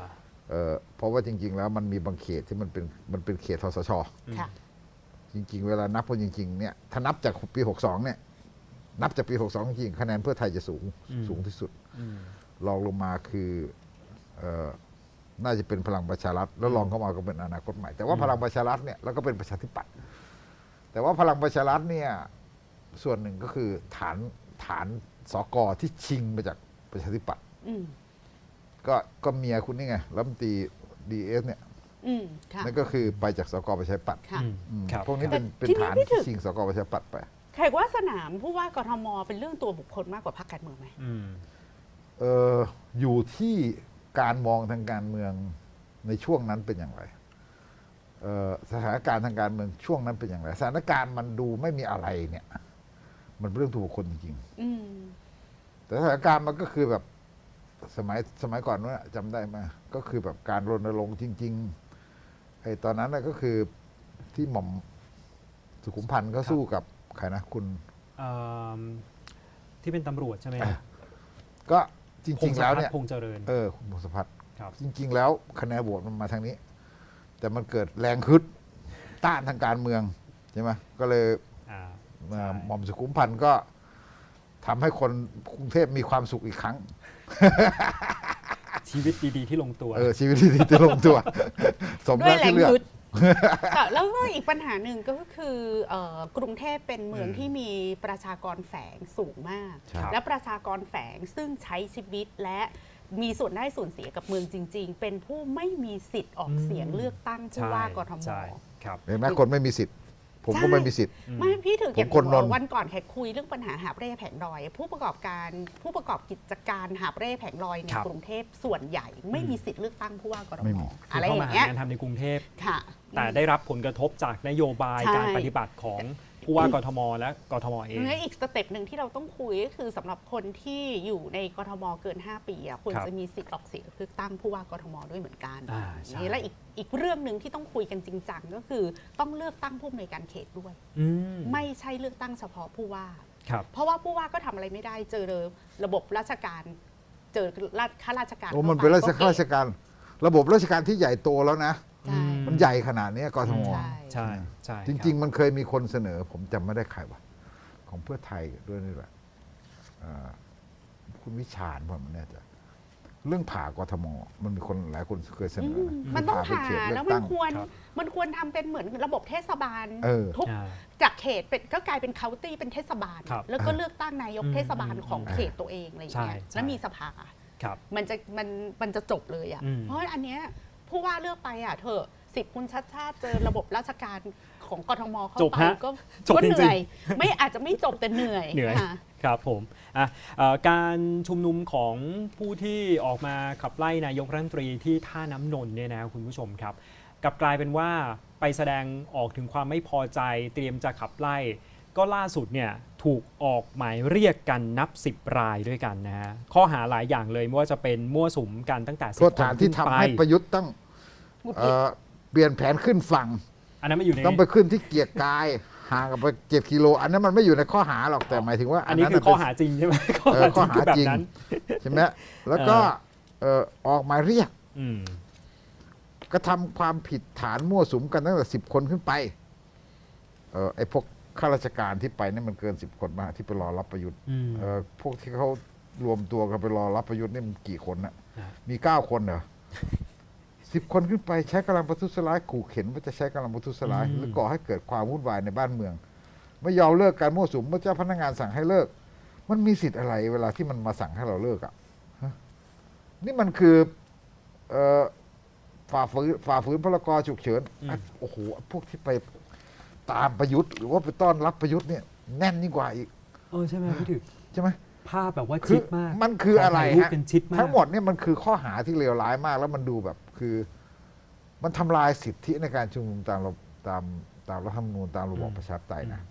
[SPEAKER 4] เอ่อเพราะว่าจริง ๆ แล้วมันมีบางเขตที่มันเป็นมันเป็นเขตทศช
[SPEAKER 3] ค่ะ
[SPEAKER 4] จริง ๆ เวลานับพอจริง ๆ เนี่ยถ้านับจากปี62เนี่ย นับจากปี62จริงๆคะแนนเพื่อไทยจะสูง
[SPEAKER 2] อืม
[SPEAKER 4] สูงที่สุด
[SPEAKER 2] อืม
[SPEAKER 4] รองลงมาคือเอ่อ น่าจะเป็นพลังประชารัฐแล้วรองเข้ามาก็เป็นอนาคตใหม่ แต่ว่า
[SPEAKER 2] อืม
[SPEAKER 4] พลังประชารัฐเนี่ยแล้วก็เป็นประชาธิปัตย์แต่ว่าพลังประชารัฐเนี่ยส่วนหนึ่งก็คือฐานฐานสกที่ชิงมาจากประชาธิปัตย์
[SPEAKER 3] อืม
[SPEAKER 4] ก็ก็เมียคุณนี่ไงรัฐมนตรีดีเอสเนี่ย
[SPEAKER 3] อืมค่ะ
[SPEAKER 4] นั่นก็คือไปจากสกประชาธิปัตย์
[SPEAKER 3] ค่ะ
[SPEAKER 2] อืม
[SPEAKER 4] อืม
[SPEAKER 2] ครับ
[SPEAKER 4] พวกนี้เป็น
[SPEAKER 3] แต่
[SPEAKER 4] เป็น
[SPEAKER 3] ทีนี้
[SPEAKER 4] ฐาน
[SPEAKER 3] พี่ถึ
[SPEAKER 4] ที่
[SPEAKER 3] ก
[SPEAKER 4] ชิงสกประชาธิปัตย์ไป
[SPEAKER 3] ใครว่าสนามผู้ว่ากทมเป็นเรื่องตัวบุคคลมากกว่าพรรคการเมืองไหม
[SPEAKER 2] อืม
[SPEAKER 4] เอออยู่ที่ การมองทางการเมืองในช่วงนั้นเป็นอย่างไรเอ่อสถานการณ์ทางการเมืองช่วงนั้นเป็นอย่างไร สถานการณ์มันดูไม่มีอะไรเนี่ย มันเป็นเรื่องตัวบุคคลจริง
[SPEAKER 3] อืม
[SPEAKER 4] ๆแต่สถานการณ์มันก็คือแบบสมัยสมัยก่อนนู้นอะจำได้ไหมก็คือแบบการรณรงค์จริงๆไอ้ตอนนั้นน่ะก็คือที่หม่อมสุขุมพันธ์เขาสู้กับใครนะคุณ
[SPEAKER 2] เอิ่มที่เป็นตำรวจใช่ไหม
[SPEAKER 4] อะก็ จริงๆ แล้วเนี่ย
[SPEAKER 2] พงษ์เจริญ
[SPEAKER 4] เออคุณพงศพัฒน์
[SPEAKER 2] ครับ
[SPEAKER 4] จริง ๆ แล้วคะแนนโหวตมันมาทางนี้ แต่มันเกิดแรงฮึดต้านทางการเมืองใช่ไหมก็เลย
[SPEAKER 2] อ่า
[SPEAKER 4] เอ่อ
[SPEAKER 2] ใช่
[SPEAKER 4] หม่อมสุขุมพันธ์ก็ทำให้คนกรุงเทพมีความสุขอีกครั้ง
[SPEAKER 2] ชีวิตดีๆที่ลงตัว
[SPEAKER 4] เออชีวิตที่จะลงตัว สม
[SPEAKER 3] ด้วย
[SPEAKER 4] แล้ว
[SPEAKER 3] แร
[SPEAKER 4] ที่
[SPEAKER 3] ง
[SPEAKER 4] เลือก
[SPEAKER 3] ฮึดค่ะ แล้วก็อีกปัญหาหนึ่งก็คือเอ่อกรุงเทพเป็นเมือง
[SPEAKER 2] อืม
[SPEAKER 3] ที่มีประชากรแฝงสูงมาก
[SPEAKER 4] ใช่
[SPEAKER 3] และประชากรแฝงซึ่งใช้ชีวิตและมีส่วนได้ส่วนเสียกับเมืองจริง ๆ เป็นผู้ไม่มีสิทธิ์ออกเสียงเลือกตั้งผู้ว่ากทม
[SPEAKER 2] ใช่ครับ
[SPEAKER 4] เห็นไหมคนไม่มีสิทธิ์ ผมก็
[SPEAKER 3] ใช่
[SPEAKER 4] ไม่มีสิทธิ์
[SPEAKER 3] ไม่พี่ถือเก็บ
[SPEAKER 4] ผมคนนนท์
[SPEAKER 3] วันก่อนแขกคุยเรื่องปัญหาหาบเร่แผงลอย ผู้ประกอบการผู้ประกอบกิจการหาบเร่แผงลอยใน
[SPEAKER 2] ครับ
[SPEAKER 3] กรุงเทพส่วนใหญ่ ไม่มีสิทธิ์เลือกตั้งผู้ว่ากท
[SPEAKER 4] ไม่
[SPEAKER 3] ม
[SPEAKER 4] มี
[SPEAKER 2] คือ
[SPEAKER 3] อะไร
[SPEAKER 2] เข้า
[SPEAKER 3] อ
[SPEAKER 2] มา
[SPEAKER 3] ย่าง
[SPEAKER 2] หา
[SPEAKER 3] เงี้ย
[SPEAKER 2] งานทำในกรุงเทพ
[SPEAKER 3] ค่ะ
[SPEAKER 2] แต่ได้รับผลกระทบจากนโยบาย
[SPEAKER 3] ใช่
[SPEAKER 2] การปฏิบัติของ ผู้ว่ากทมและกทมเอง
[SPEAKER 3] เนื้ออีกสเต็ปหนึ่งที่เราต้องคุยก็คือสำหรับคนที่อยู่ในกทมเกิน 5 ปีอะควร
[SPEAKER 2] ครับ
[SPEAKER 3] จะมีสิทธิ์ออกเสียงเลือกตั้งผู้ว่ากทมด้วยเหมือนกัน
[SPEAKER 2] อ่าใช่
[SPEAKER 3] นี่และอีกอีกเรื่องหนึ่งที่ต้องคุยกันจริงจังก็คือต้องเลือกตั้งผู้อำนวยการเขตด้วย
[SPEAKER 2] อืม
[SPEAKER 3] ไม่ใช่เลือกตั้งเฉพาะผู้ว่า
[SPEAKER 2] ครับ
[SPEAKER 3] เพราะว่าผู้ว่าก็ทำอะไรไม่ได้เจอระบบราชการ เจอราชข้าราชการ
[SPEAKER 4] โอ้มันเป็นราช
[SPEAKER 3] ข้
[SPEAKER 4] ข้าราชการระบบราชการที่ใหญ่โตแล้วนะ
[SPEAKER 3] ใช่
[SPEAKER 4] มันใหญ่ขนาดนี้กทม
[SPEAKER 3] ใช่
[SPEAKER 2] ใช่ใช่
[SPEAKER 4] จริง ๆ มันเคยมีคนเสนอ ผมจำไม่ได้ใครว่ะของเพื่อไทยด้วยนี่แหละเอ่อคุณวิชาญผมไม่แน่ใจเรื่องผ่ากทม มันมีคนหลายคนเคยเสนอ
[SPEAKER 3] อื
[SPEAKER 4] นะ
[SPEAKER 3] มมันต้อง
[SPEAKER 4] เป็
[SPEAKER 3] ผ่า
[SPEAKER 4] เขตเลื
[SPEAKER 3] แล้
[SPEAKER 4] อ
[SPEAKER 3] ว
[SPEAKER 4] ก
[SPEAKER 3] มัน
[SPEAKER 4] ตั้ง
[SPEAKER 3] ควร
[SPEAKER 2] ครับ
[SPEAKER 3] มันควรทำเป็นเหมือนระบบเทศบาล
[SPEAKER 4] เออ
[SPEAKER 3] ทุก
[SPEAKER 2] อ่า
[SPEAKER 3] จากเขตเป็นก็กลายเป็นเคาน์ตี้เป็นเทศบาล
[SPEAKER 2] ครับ
[SPEAKER 3] แล้วก็เลือกตั้งนายก
[SPEAKER 2] อืม
[SPEAKER 3] เทศบาลของ
[SPEAKER 2] อืม
[SPEAKER 3] เขตตัวเองอะไรอย่างเงี้ย
[SPEAKER 2] ใช่ใช่
[SPEAKER 3] แล้วมีสภา
[SPEAKER 2] ครับ
[SPEAKER 3] มันจะมันมันจะจบเลยอะ
[SPEAKER 2] อืม
[SPEAKER 3] เพราะอันเนี้ย ผู้ว่าเลือกไปอะเถอะสิบคุณชัดชาติเจอระบบราชการของกทมเข้า
[SPEAKER 2] จบ
[SPEAKER 3] ไป
[SPEAKER 2] ฮะ
[SPEAKER 3] ก็
[SPEAKER 2] จบ
[SPEAKER 3] ก็
[SPEAKER 2] จริ
[SPEAKER 3] เห
[SPEAKER 2] งๆ
[SPEAKER 3] นื่อยไม่อาจจะไม่จบแต่เหนื่อย
[SPEAKER 2] เหนื่อย
[SPEAKER 3] ค่ะ
[SPEAKER 2] ครับผมอะเอ่อการชุมนุมของผู้ที่ออกมาขับไล่นายกรัฐมนตรีที่ท่าน้ำนนท์เนี่ยนะคุณผู้ชมครับกลับกลายเป็นว่าไปแสดงออกถึงความไม่พอใจเตรียมจะขับไล่ ก็ล่าสุดเนี่ย ถูกออกหมายเรียกกันนับ 10 รายด้วยกันนะฮะข้อหาหลายอย่างเลยไม่ว่าจะเป็นมั่วสุมกันตั้งแต่สิ
[SPEAKER 4] โทษ
[SPEAKER 2] บค
[SPEAKER 4] ฐาน
[SPEAKER 2] น
[SPEAKER 4] ที่
[SPEAKER 2] ขึ้น
[SPEAKER 4] ทำ
[SPEAKER 2] ไป
[SPEAKER 4] ให้ประยุทธ์ต้อง
[SPEAKER 3] หงุดห
[SPEAKER 4] เอ่
[SPEAKER 3] งิด
[SPEAKER 4] อเปลี่ยนแผนขึ้นฝั่ง
[SPEAKER 2] อันนั้นไม่อยู่ใน
[SPEAKER 4] ต้องไปขึ้นที่เกียรติกาย ห่างกันไปเจ็ดกิโล อันนั้นมันไม่อยู่ในข้อหาหรอกแต่หมายถึงว่า
[SPEAKER 2] อันนี้คือ
[SPEAKER 4] เป็
[SPEAKER 2] ข้อหาจริงใช่ไหมข้อ
[SPEAKER 4] เอ
[SPEAKER 2] หา
[SPEAKER 4] อข้อหา
[SPEAKER 2] คือแบบ
[SPEAKER 4] จริง
[SPEAKER 2] นั้น
[SPEAKER 4] ใช่ไหมแล้วก็เอ่อออกหมายเรียก
[SPEAKER 2] อืม
[SPEAKER 4] กระทำความผิดฐานมั่วสุมกันตั้งแต่สิบคนขึ้นไปเออไอพวก ข้าราชการที่ไปนี่มันเกินสิบคนมากที่ไปรอรับประยุทธ์
[SPEAKER 2] อืม
[SPEAKER 4] เออพวกที่เขารวมตัวกันไปรอรับประยุทธ์นี่มันกี่คนนะ
[SPEAKER 2] นะ
[SPEAKER 4] มีเก้าคนเหรอ สิบคนขึ้นไปใช้กำลังประทุษร้ายขู่เข็นว่าจะใช้กำลังประทุษร้ายหรือก่อให้เกิดความวุ่นวายในบ้านเมือง ไม่ยอมเลิกการมั่วสุมเมื่อเจ้าพนักงานสั่งให้เลิก มันมีสิทธิ์อะไร เวลาที่มันมาสั่งให้เราเลิกอะฮะนี่มันคือ เอ่อฝ่าฝืนฝ่าฝืนพรกฉุกเฉิน
[SPEAKER 2] อืม
[SPEAKER 4] อะโอ้โหพวกที่ไป ตามประยุทธ์หรือว่าไปต้อนรับประยุทธ์เนี่ยแน่นยิ่งกว่าอีก
[SPEAKER 2] เออใช่ไหมพี่ถึก
[SPEAKER 4] ใช่ไหม
[SPEAKER 2] ภาพแบบว่า
[SPEAKER 4] คื
[SPEAKER 2] ชิดมาก
[SPEAKER 4] มันคืออะไร
[SPEAKER 2] ถ่ายรูป
[SPEAKER 4] ฮะ
[SPEAKER 2] กันชิดมาก
[SPEAKER 4] ทั้งหมดเนี่ยมันคือข้อหาที่เลวร้ายมาก แล้วมันดูแบบคือ มันทำลายสิทธิในการชุมนุมตามระตามตามรัฐธรรมนูญตามระบอบประชาธิปไตยนะ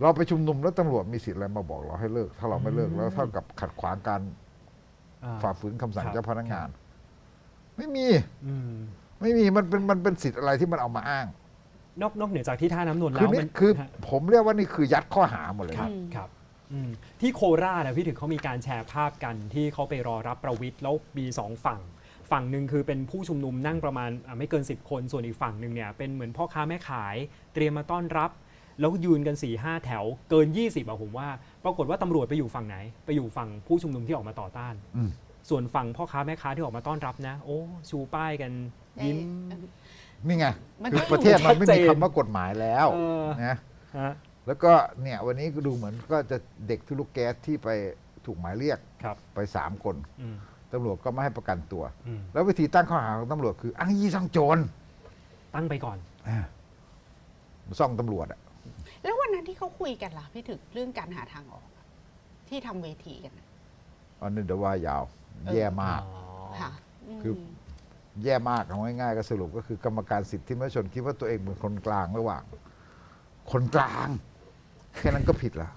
[SPEAKER 4] เราไปชุมนุมแล้วตำรวจมีสิทธิ์อะไรมาบอกเราให้เลิก ถ้าเราไม่เลิกแล้วเท่ากับขัดขวางการ
[SPEAKER 2] อ่า
[SPEAKER 4] ฝ่าฝืนคำสั่ง
[SPEAKER 2] ครับ
[SPEAKER 4] เจ้าพนักงาน ไม่มี
[SPEAKER 2] อืม
[SPEAKER 4] ไม่มีมันเป็นมันเป็นสิทธิ์อะไรที่มันเอามาอ้าง
[SPEAKER 2] นอกนอกเหนือจากที่ท่าน้ำนนท์
[SPEAKER 4] คื
[SPEAKER 2] แล้
[SPEAKER 4] อ
[SPEAKER 2] ว
[SPEAKER 4] นี่
[SPEAKER 2] มัน
[SPEAKER 4] คือ
[SPEAKER 2] ฮะ
[SPEAKER 4] ผมเรียกว่านี่คือยัดข้อหาหมดเลย
[SPEAKER 2] ครั
[SPEAKER 4] นะ
[SPEAKER 2] บครับอืมที่โคราชนะพี่ถึงเขามีการแชร์ภาพกันที่เขาไปรอรับประวิทย์แล้วมีสองฝั่ง ฝั่งหนึ่งคือเป็นผู้ชุมนุมนั่งประมาณอะไม่เกิน 10 คนส่วนอีกฝั่งหนึ่งเนี่ยเป็นเหมือนพ่อค้าแม่ขาย เตรียมมาต้อนรับ แล้วยืนกัน4ี่ห้าแถวเกิน 20อะผมว่า ปรากฏว่าตำรวจไปอยู่ฝั่งไหน ไปอยู่ฝั่งผู้ชุมนุมที่ออกมาต่อต้าน
[SPEAKER 4] อืม
[SPEAKER 2] ส่วนฝั่งพ่อค้าแม่ค้าที่ออกมาต้อนรับนะ โอ้ชูป้ายกันยิ้ม
[SPEAKER 4] นี่ไง
[SPEAKER 3] มัน
[SPEAKER 4] คือ
[SPEAKER 3] ก็อยู่
[SPEAKER 4] ประเทศมันไม่
[SPEAKER 2] ชัด
[SPEAKER 4] มี
[SPEAKER 2] เจน
[SPEAKER 4] คำว่ากฎหมายแล้ว
[SPEAKER 2] เออ
[SPEAKER 4] นะ
[SPEAKER 2] ฮะ
[SPEAKER 4] แล้วก็เนี่ยวันนี้ก็ดูเหมือนก็จะเด็กที่ลูกแก๊สที่ไปถูกหมายเรียก
[SPEAKER 2] ครับ
[SPEAKER 4] ไปสามคน
[SPEAKER 2] อืม
[SPEAKER 4] ตำรวจก็ไม่ให้ประกันตัว
[SPEAKER 2] อืม
[SPEAKER 4] แล้ววิธีตั้งข้อหาของตำรวจคืออ้างยี่ซ่องโจร
[SPEAKER 2] ตั้งไปก่อน
[SPEAKER 4] อ่าซ่องตำรวจอะ
[SPEAKER 3] แล้ววันนั้นที่เขาคุยกันล่ะพี่ถึกเรื่องการหาทางออกอะที่ทำเวทีกันน่ะ
[SPEAKER 4] อันนี้เดี๋ยวว่ายาว
[SPEAKER 3] เออ
[SPEAKER 4] แย่มาก
[SPEAKER 3] ค่ะ
[SPEAKER 4] คือ
[SPEAKER 3] ม
[SPEAKER 4] แย่มากเอาง่ายๆก็สรุปก็คือกรรมการสิทธิมนุษยชนคิดว่าตัวเองเป็นคนกลางระหว่าง คนกลาง แค่นั้นก็ผิดละ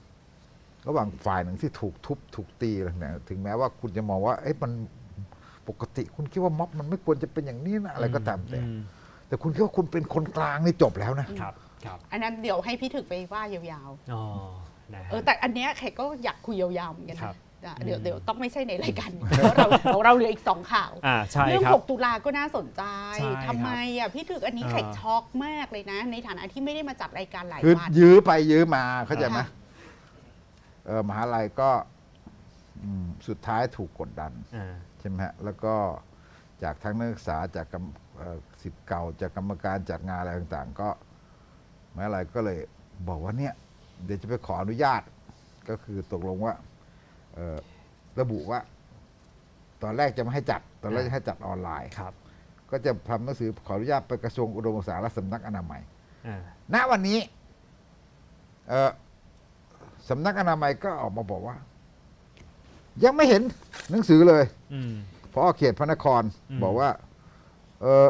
[SPEAKER 4] ระหว่างฝ่ายหนึ่งที่ถูกทุบถูกตีอะไรเนี่ยถึงแม้ว่าคุณจะมองว่าเอ้ยมันปกติคุณคิดว่าม็อบมันไม่ควรจะเป็นอย่างนี้นะอะไรก็ตามแต่
[SPEAKER 2] อืม
[SPEAKER 4] แต่คุณคิดว่าคุณเป็นคนกลางนี่จบแล้วนะ
[SPEAKER 2] ครับ ครับ
[SPEAKER 3] อันนั้นเดี๋ยวให้พี่ถึกไปว่ายาว
[SPEAKER 2] อ๋อนะ
[SPEAKER 3] ๆ
[SPEAKER 2] ฮะ
[SPEAKER 3] เออแต่อันเนี้ยแขกก็อยากคุยยาวๆเหมือนกัน
[SPEAKER 2] ครั
[SPEAKER 3] นะ
[SPEAKER 2] บ
[SPEAKER 3] อะ เดี๋ยว
[SPEAKER 2] อืม
[SPEAKER 3] เดี๋ยวต้องไม่ใช่ในรายการนี้เพราะเราของเราเหลืออีกสองข่าว
[SPEAKER 2] อ่าใช่
[SPEAKER 3] เรื่อง
[SPEAKER 2] ครับ
[SPEAKER 3] 6 ตุลาก็น่าสนใจ
[SPEAKER 2] ใช่ครับ
[SPEAKER 3] ทำไมอะพี่ถึกอันนี้
[SPEAKER 2] อ่า
[SPEAKER 3] ไข่ช็อกมากเลยนะ ในฐานะที่ไม่ได้มาจัดรายการหลาย
[SPEAKER 4] คือ
[SPEAKER 3] วัน
[SPEAKER 4] ยื้อไปยื้อมาเข้าใจไหม
[SPEAKER 3] ค่ะ
[SPEAKER 4] เออมหาลัยก็อืมสุดท้ายถูกกดดัน
[SPEAKER 2] อ่า
[SPEAKER 4] ใช่ไหมฮะแล้วก็จากทั้งนักศึกษาจากกรรมเอ่อสิทธิ์เก่าจากกรรมการจัดงานอะไรต่างๆ ก็มหาลัยก็เลยบอกว่าเนี่ย เดี๋ยวจะไปขออนุญาตก็คือตกลงว่าเอ่อ ระบุว่า ตอนแรกจะไม่ให้จัด ตอนแรกจะให้จัดออนไลน์
[SPEAKER 2] ครับ
[SPEAKER 4] ก็จะทำหนังสือขออนุญาตไปกระทรวงอุดมศึกษาและสำนักอนามัย
[SPEAKER 2] อ่า
[SPEAKER 4] ณวันนี้เอ่อสำนักอนามัยก็ออกมาบอกว่า ยังไม่เห็นหนังสือเลย
[SPEAKER 2] อืม
[SPEAKER 4] พอเขตพระนคร
[SPEAKER 2] อืม
[SPEAKER 4] บอกว่า เออ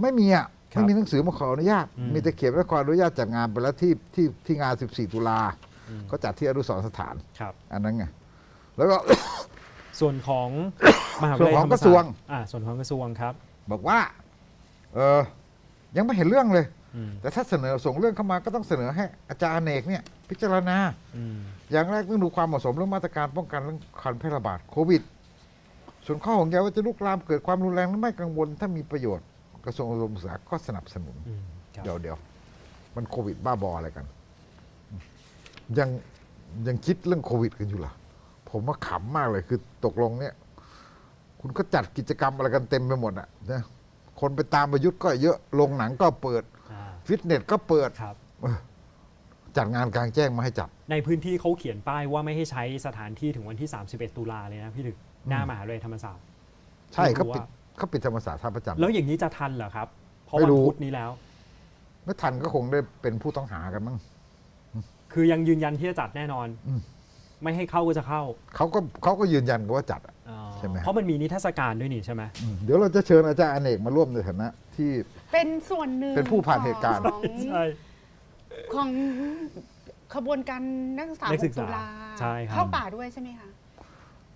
[SPEAKER 4] ไม่มีอะ
[SPEAKER 2] ครับ
[SPEAKER 4] ไม่มีหนังสือมาขออนุญาต
[SPEAKER 2] อืม
[SPEAKER 4] มีแต่เขตพระนครอนุญาตจัดงานไปแล้วที่ที่ที่งาน 14 ตุลา
[SPEAKER 2] อืม
[SPEAKER 4] ก็จัดที่อนุสรณ์สถาน
[SPEAKER 2] ครับ
[SPEAKER 4] อันนั้นไง แล้วก็
[SPEAKER 2] ส่วนของมหาวิท
[SPEAKER 4] ส่วยา
[SPEAKER 2] นลัย
[SPEAKER 4] ของ
[SPEAKER 2] ธรรม
[SPEAKER 4] กระทรวง
[SPEAKER 2] ศาสตอ่าส่วนของกระทรวงครับ
[SPEAKER 4] บอกว่า เออยังไม่เห็นเรื่องเลย
[SPEAKER 2] อืม
[SPEAKER 4] แต่ถ้าเสนอส่งเรื่องเข้ามาก็ต้องเสนอให้อาจารย์อเนกเนี่ย พิจารณา
[SPEAKER 2] อืม
[SPEAKER 4] อย่างแรกต้องดูความเหมาะสมเรื่องมาตรการป้องกันเรื่องการแพร่ระบาดโควิด ส่วนข้อของใยว่าจะลุกลามเกิดความรุนแรงหรือไม่กังวล ถ้ามีประโยชน์กระทรวงอุดมศึกษาก็สนับสนุน
[SPEAKER 2] อืมครับ
[SPEAKER 4] เดี๋ยวเดี๋ยวมันโควิดบ้าบออะไรกัน ยังยังคิดเรื่องโควิดกันอยู่เหรอ ผมว่าขำมากเลยคือตกลงเนี่ย คุณก็จัดกิจกรรมอะไรกันเต็มไปหมดอะนะคนไปตามประยุทธ์ก็เยอะลงหนังก็เปิด
[SPEAKER 2] อ่า
[SPEAKER 4] ฟิตเนสก็เปิด
[SPEAKER 2] ครับ
[SPEAKER 4] จัดงานกลางแจ้งมาให้จัด
[SPEAKER 2] ในพื้นที่เขาเขียนป้ายว่าไม่ให้ใช้สถานที่ถึงวันที่ 31 ตุลาเลยนะพี่ถึกหน้ามหาวิทยาลัยธรรมศาสตร์
[SPEAKER 4] ใช่
[SPEAKER 2] ไม่รู้
[SPEAKER 4] เขาปิด
[SPEAKER 2] ว่า
[SPEAKER 4] เขาปิดธรรมศาสตร์ท่าประจันทร์
[SPEAKER 2] แล้วอย่างนี้จะทันเหรอครับ เพราะ
[SPEAKER 4] ไม่
[SPEAKER 2] วัน
[SPEAKER 4] รู้
[SPEAKER 2] พุธนี้แล้ว
[SPEAKER 4] ไม่ทันก็คงได้เป็นผู้ต้องหากันมั้ง
[SPEAKER 2] คือยังยืนยันที่จะจัดแน่นอน
[SPEAKER 4] อืม
[SPEAKER 2] ไม่ให้เข้าก็จะเข้า
[SPEAKER 4] เขาก็เขาก็ยืนยันกันว่าจัดอะ
[SPEAKER 2] อ๋อ
[SPEAKER 4] ใช่ไหม
[SPEAKER 2] เพราะมันมีนิทรรศการด้วยนี่ใช่ไหม
[SPEAKER 4] อืมเดี๋ยวเราจะเชิญอาจารย์อเนกมาร่วมในฐานะที่
[SPEAKER 3] เป็นส่วนหนึ่ง
[SPEAKER 4] เป็นผู้ผ่านเหตุการณ์
[SPEAKER 3] ของ
[SPEAKER 2] ใช่
[SPEAKER 3] ของขบวนการนักศึกษา
[SPEAKER 2] นักศึก
[SPEAKER 3] 6
[SPEAKER 2] ษา
[SPEAKER 3] ตุลา
[SPEAKER 2] ใช่ครับ
[SPEAKER 3] เข้าป่าด้วยใช่ไหมคะ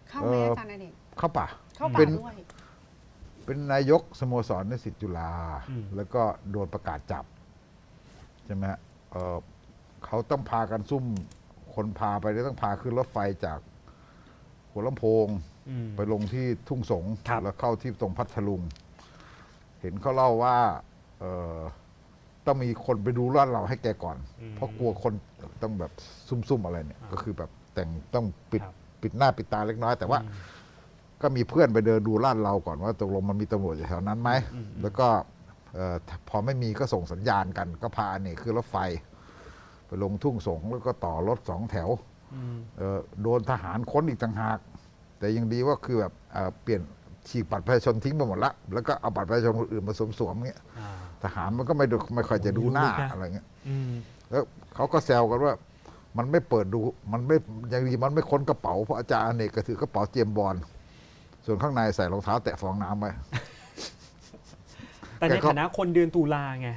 [SPEAKER 3] เข้าไหม
[SPEAKER 4] เอ่ออ
[SPEAKER 3] อาจารย์อเนก
[SPEAKER 4] เข้าป่า
[SPEAKER 3] เข้า
[SPEAKER 4] เป็
[SPEAKER 3] ป่านด้วย
[SPEAKER 4] เป็นนายกสโมสรนิสิตจุฬา
[SPEAKER 2] อืม
[SPEAKER 4] แล้วก็โดนประกาศจับ ใช่ไหมฮะเอ่อเขาต้องพากันซุ่ม คนพาไปเนี่ยต้องพาขึ้นรถไฟจากหัวลำโพง
[SPEAKER 2] อืม
[SPEAKER 4] ไปลงที่ทุ่งสง
[SPEAKER 2] ครับ
[SPEAKER 4] แล้วเข้าที่ตรงพัทลุง เห็นเขาเล่าว่าเอ่อต้องมีคนไปดูลาดเราให้แกก่อน
[SPEAKER 2] อืม
[SPEAKER 4] เพราะกลัวคนต้องแบบซุ่มๆอะไรเนี่ย
[SPEAKER 2] อ่า
[SPEAKER 4] ก็คือแบบแต่งต้องปิด
[SPEAKER 2] ครับ
[SPEAKER 4] ปิดหน้าปิดตาเล็กน้อย แต่ว่า
[SPEAKER 2] อืม
[SPEAKER 4] ก็มีเพื่อนไปเดินดูลาดเราก่อนว่าตกลงมันมีตำรวจอยู่แถวนั้นไหม
[SPEAKER 2] อืม
[SPEAKER 4] แล้วก็เอ่อพอไม่มีก็ส่งสัญญาณกัน ก็พาเนี่ยคือรถไฟ ไปลงทุ่งสงแล้วก็ต่อรถสองแถว
[SPEAKER 2] อืม
[SPEAKER 4] เอ่อโดนทหารค้นอีกต่างหาก แต่ยังดีว่าคือแบบเอ่อเปลี่ยนฉีกบัตรประชาชนทิ้งไปหมดละแล้วก็เอาบัตรประชาชนคนอื่นมาสวมๆเงี้ย
[SPEAKER 2] อ่า
[SPEAKER 4] ทหารมันก็ไม่ดูไม่ค่อยจะดูหน้า
[SPEAKER 2] โอ้โห
[SPEAKER 4] อะไรเงี้ย
[SPEAKER 2] อืม
[SPEAKER 4] แล้วเขาก็แซวกันว่า มันไม่เปิดดูมันไม่ยังดีมันไม่ค้นกระเป๋าเพราะอาจารย์อเนกก็ถือกระเป๋าเจมส์บอลส่วนข้างในใส่รองเท้าแตะฟองน้ำไว้
[SPEAKER 2] แต่ใน
[SPEAKER 4] แกก็
[SPEAKER 2] ฐานะคนเดือนตุลาไง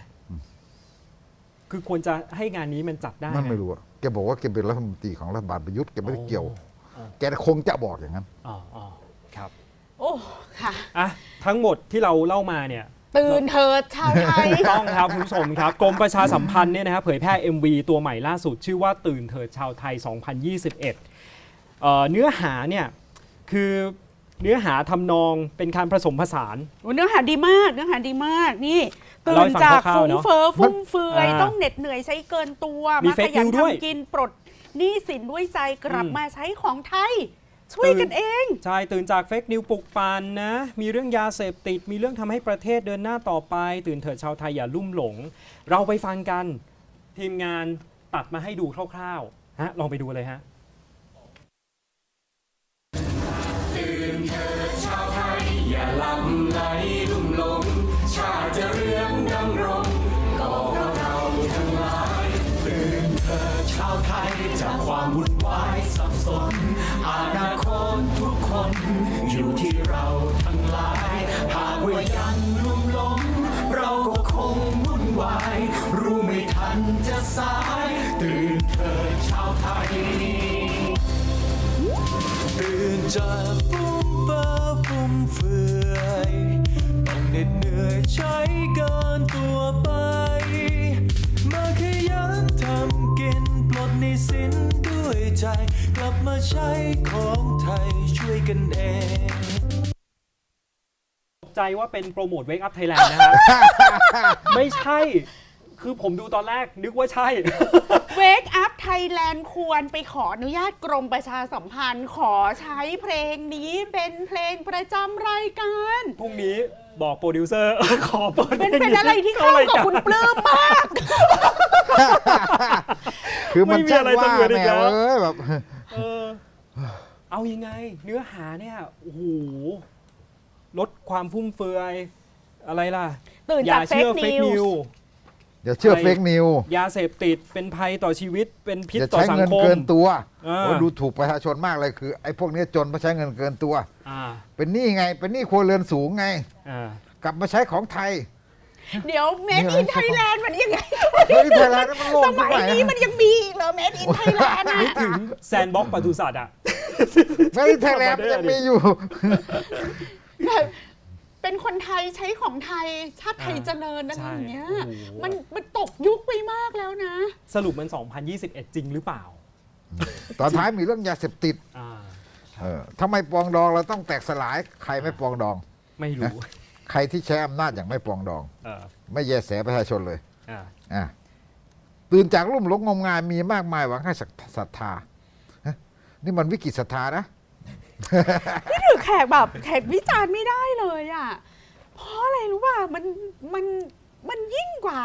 [SPEAKER 2] คือควรจะให้งานนี้มันจัดได้
[SPEAKER 4] มันไม่
[SPEAKER 2] ง
[SPEAKER 4] รู้อะแกบอกว่าแกเป็นรัฐมนตรีของรัฐบาลประยุทธ์แกไม่ได้เกี่ยว
[SPEAKER 2] อ๋อ
[SPEAKER 4] แกคงจะบอกอย่างนั้น
[SPEAKER 2] อ๋ออ๋อครับ
[SPEAKER 3] โอ้ค่ะ
[SPEAKER 2] อะทั้งหมดที่เราเล่ามาเนี่ย
[SPEAKER 3] ตื่นเถิดชาวไทย
[SPEAKER 2] ต้องครับคุณผู้ชมครับกรมประชาสัมพันธ์เนี่ยนะครับเผยแพร่ MV ตัวใหม่ล่าสุด ชื่อว่าตื่นเถิดชาวไทย 2021 เอ่อเนื้อหาเนี่ยคือเนื้อหาทำนองเป็นการผสมผสาน
[SPEAKER 3] โอ้เนื้อหาดีมากเนื้อหาดีมากนี่ ตื่
[SPEAKER 2] เล่าให้
[SPEAKER 3] น
[SPEAKER 2] ฟัง
[SPEAKER 3] จาก
[SPEAKER 2] คร่าว
[SPEAKER 3] ฟุ้
[SPEAKER 2] ๆ
[SPEAKER 3] ง
[SPEAKER 2] เนอะ
[SPEAKER 3] เฟ้อฟุ่มเฟือย
[SPEAKER 2] อ่า
[SPEAKER 3] ต้องเหน็ดเหนื่อยใช้เกินตัว
[SPEAKER 2] มี
[SPEAKER 3] มาข
[SPEAKER 2] fake
[SPEAKER 3] ยัน
[SPEAKER 2] news ด้วย
[SPEAKER 3] ทำกินปลดหนี้สินด้วยใจกลับ
[SPEAKER 2] อืม
[SPEAKER 3] มาใช้ของไทยช่วยกันเอง
[SPEAKER 2] ใช่ ตื่นจากเฟกนิวปลุกปานนะ มีเรื่องยาเสพติด มีเรื่องทำให้ประเทศเดินหน้าต่อไป ตื่นเถิดชาวไทยอย่าลุ่มหลง เราไปฟังกัน ทีมงานตัดมาให้ดูคร่าวๆ ฮะ ลองไปดูเลยฮะ
[SPEAKER 5] ช วามวุ่นวายสับสน อนาคตทุกคน อยู่ที่เราทั้งหลาย หากว่ายังลุ่มหลงเราก็คงวุ่นวาย รู้ไม่ทันจะสาย ตื่นเถิดชาวไทย ตื่นจากฟุ้งเฟ้อฟุ่มเฟือยต้องเหน็ดเหนื่อยใช้กินตั ใช้ของไทยช่วยกันเอง
[SPEAKER 2] ตกใจว่าเป็นโปรโมท Wake Up Thailand นะฮะไม่ใช่ คือผมดูตอนแรกนึกว่าใช่
[SPEAKER 3] Wake Up Thailand ควรไปขออนุญาตกรมประชาสัมพันธ์ ขอใช้เพลงนี้เป็นเพลงประจำรายการ
[SPEAKER 2] พรุ่งนี้บอกโปรดิวเซอร์ ขอเปิด
[SPEAKER 3] เป็น
[SPEAKER 2] พลง
[SPEAKER 3] เป็นอะไรที่เข้ากับคุณปลื้มมาก
[SPEAKER 4] คือมัน
[SPEAKER 2] ไม่มี
[SPEAKER 4] ช่าง
[SPEAKER 2] อะไรจะ
[SPEAKER 4] ว่า
[SPEAKER 2] เหมือนอี
[SPEAKER 4] แม
[SPEAKER 2] กแล้วว
[SPEAKER 4] เอ้ยแบบ
[SPEAKER 2] เออ เอายังไง เนื้อหาเนี่ยโอ้โหลดความฟุ่มเฟือยอะไรล่ะ
[SPEAKER 3] ตื่น
[SPEAKER 2] อ
[SPEAKER 3] จา
[SPEAKER 2] ย่ากเชื่อ
[SPEAKER 3] fake
[SPEAKER 2] เฟก
[SPEAKER 3] news
[SPEAKER 2] นิว
[SPEAKER 4] อย่าเชื่อ
[SPEAKER 2] อะไร
[SPEAKER 4] เฟกนิว
[SPEAKER 2] ยาเสพติดเป็นภัยต่อชีวิตเป็นพิษ
[SPEAKER 4] อย่า
[SPEAKER 2] ต่อ
[SPEAKER 4] ใช้
[SPEAKER 2] สัง
[SPEAKER 4] เงิน
[SPEAKER 2] คม
[SPEAKER 4] เกินตัว
[SPEAKER 2] อ่า
[SPEAKER 4] โอ้ยดูถูกประชาชนมากเลยคือไอ้พวกนี้จนเพราะใช้เงินเกินตัว
[SPEAKER 2] อ่า
[SPEAKER 4] เป็นหนี้ไง เป็นหนี้ครัวเรือนสูงไง
[SPEAKER 2] อ่า
[SPEAKER 4] กลับมาใช้ของไทย
[SPEAKER 3] เดี๋ยว Made
[SPEAKER 4] นี่
[SPEAKER 3] in
[SPEAKER 4] อะไร
[SPEAKER 3] Thailand มันยังไง
[SPEAKER 4] เฮ้ยไทยแลนด์มันโลก
[SPEAKER 3] ส
[SPEAKER 4] ทุ
[SPEAKER 3] มั
[SPEAKER 4] ก
[SPEAKER 3] ย
[SPEAKER 4] ไหน
[SPEAKER 3] นี้มันยังมีอีกเหรอ Made in Thailand อะ
[SPEAKER 2] ถึงแซนบ็อกปศุสัตว์อะ
[SPEAKER 4] ไม่ไทยแลนด์มันยังมีอยู่
[SPEAKER 3] แบบเป็นคนไทยใช้ของไทยชาติไทย
[SPEAKER 2] อ่า
[SPEAKER 3] เจริญอะไรอย่างเงี้ย
[SPEAKER 2] ใช่โอ้โห
[SPEAKER 3] มันมันตกยุคไปมากแล้วนะ
[SPEAKER 2] สรุปมัน 2021 จริงหรือเปล่า
[SPEAKER 4] ตอนท้ายมีเรื่องยาเสพติด
[SPEAKER 2] อ่า
[SPEAKER 4] เออทำไมปรองดองเราต้องแตกสลาย ใครไม่ปรองดอง
[SPEAKER 2] ไม่รู้
[SPEAKER 4] ใครที่ใช้อำนาจอย่างไม่ปรองดอง
[SPEAKER 2] เออ
[SPEAKER 4] ไม่แยแสประชาชนเลย
[SPEAKER 2] อ่า
[SPEAKER 4] อะตื่นจากลุ่มหลงงมงายมีมากมายหวังให้ศรัทธาฮะนี่มันวิกฤตศรัทธานะ
[SPEAKER 3] นี่ถือแขกแบบแขกวิจารณ์ไม่ได้เลยอะ เพราะอะไรรู้ป่ะมันมันมันยิ่งกว่า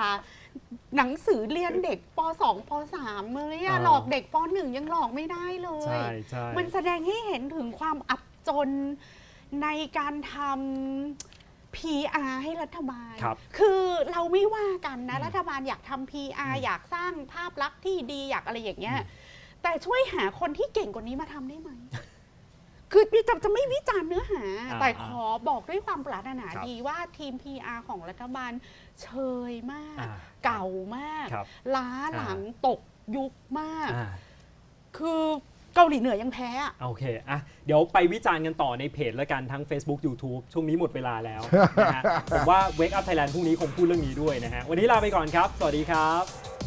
[SPEAKER 3] หนังสือเรียนเด็กป .2 ป .3 เลยอะ
[SPEAKER 2] อ่า
[SPEAKER 3] หลอกเด็กป .1 ยังหลอกไม่ได้เลย
[SPEAKER 2] ใช่ใช่
[SPEAKER 3] มันแสดงให้เห็นถึงความอับจนในการทำ PR ให้รัฐบาล
[SPEAKER 2] ครับ
[SPEAKER 3] คือเราไม่ว่ากันนะ
[SPEAKER 2] อืม
[SPEAKER 3] รัฐบาลอยากทำ PR อยากสร้างภาพลักษณ์ที่ดีอยากอะไรอย่างเงี้ย แต่ช่วยหาคนที่เก่งกว่านี้มาทำได้ไหม คือจะจะไม่วิจารณ์เนื้อหา
[SPEAKER 2] อ่า
[SPEAKER 3] แต่ขอบอกด้วยความปรารถนา
[SPEAKER 2] ครับ
[SPEAKER 3] ดีว่าทีม PR ของรัฐบาลเชยมาก
[SPEAKER 2] อ่า
[SPEAKER 3] เก่ามาก
[SPEAKER 2] ครับ
[SPEAKER 3] ล้าหลังตกยุคมาก
[SPEAKER 2] อ่า
[SPEAKER 3] คือ เกาหลีเหนือยังแพ้อะ
[SPEAKER 2] โอเคอะเดี๋ยวไปวิจารณ์กันต่อในเพจแล้วกันทั้ง Facebook YouTube ช่วงนี้หมดเวลาแล้วนะฮะ ผมว่า Wake Up Thailand พรุ่งนี้คงพูดเรื่องนี้ด้วยนะฮะ วันนี้ลาไปก่อนครับ สวัสดีครับ